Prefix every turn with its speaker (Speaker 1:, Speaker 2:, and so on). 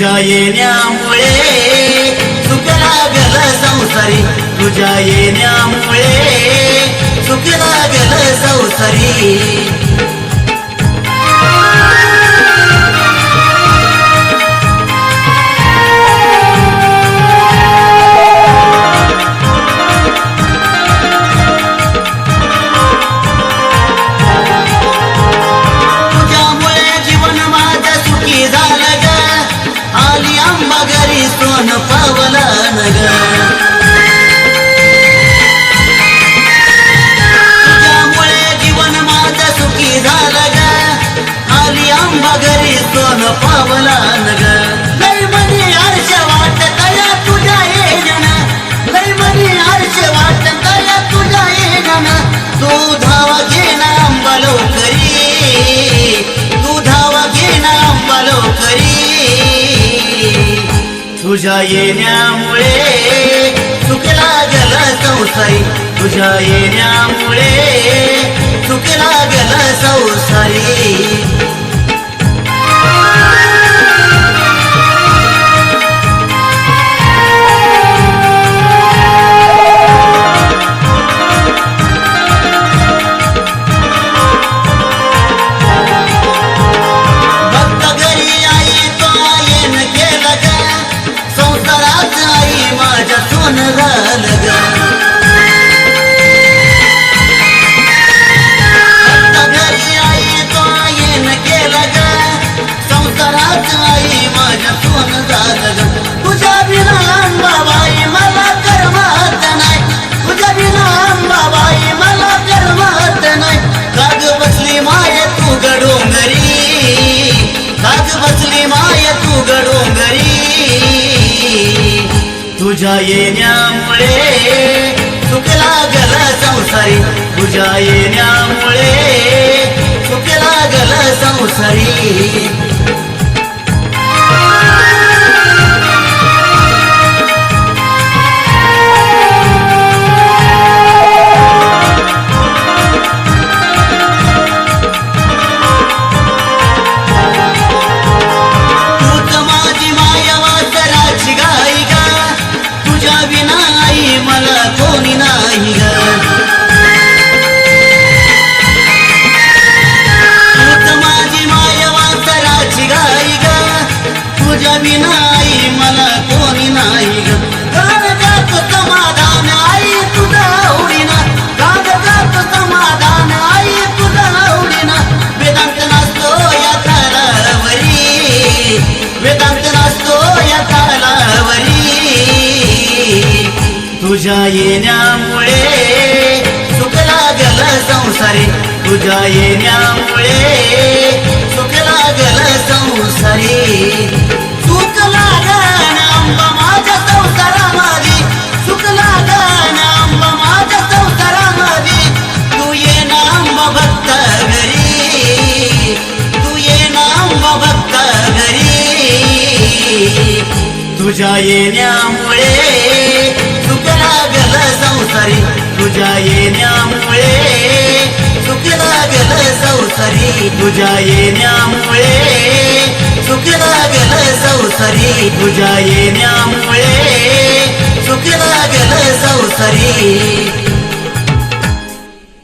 Speaker 1: तुझ्या येण्यामुळे सुख लागल संसारी. तुझ्या येण्यामुळे सुख लागल संसारी. पावलं न लय मनी तुझ्या येणं लय मनी तुझ्या येणं तू धावा घेणं आंबा लवकरी तू धावा घेणं आंबा लवकरी तुझ्या येण्यामुळे चुकला गेलं संसाई तुझ्या येण्यामुळे चुकला गेलं तुझ्या येण्यामुळे सुख लागल संसारी तुझ्या येण्यामुळे तुझ्या विना मला कोणी नाही. ग कागदात समाधान आई तुझा आवडीना कागदात समाधान आई तुझा आवडीना वेदांत नसतो या कालावरी वेदांत नसतो या कालावरी तुझ्या येण्यामुळे सुख लागल संसारी. तुझ्या येण्यामुळे तुझ्या येण्यामुळे सुख लागल संसारी. तुझ्या येण्यामुळे सुख लागल संसारी. तुझ्या येण्यामुळे सुख लागल संसारी. तुझ्या येण्यामुळे सुख लागल संसारी.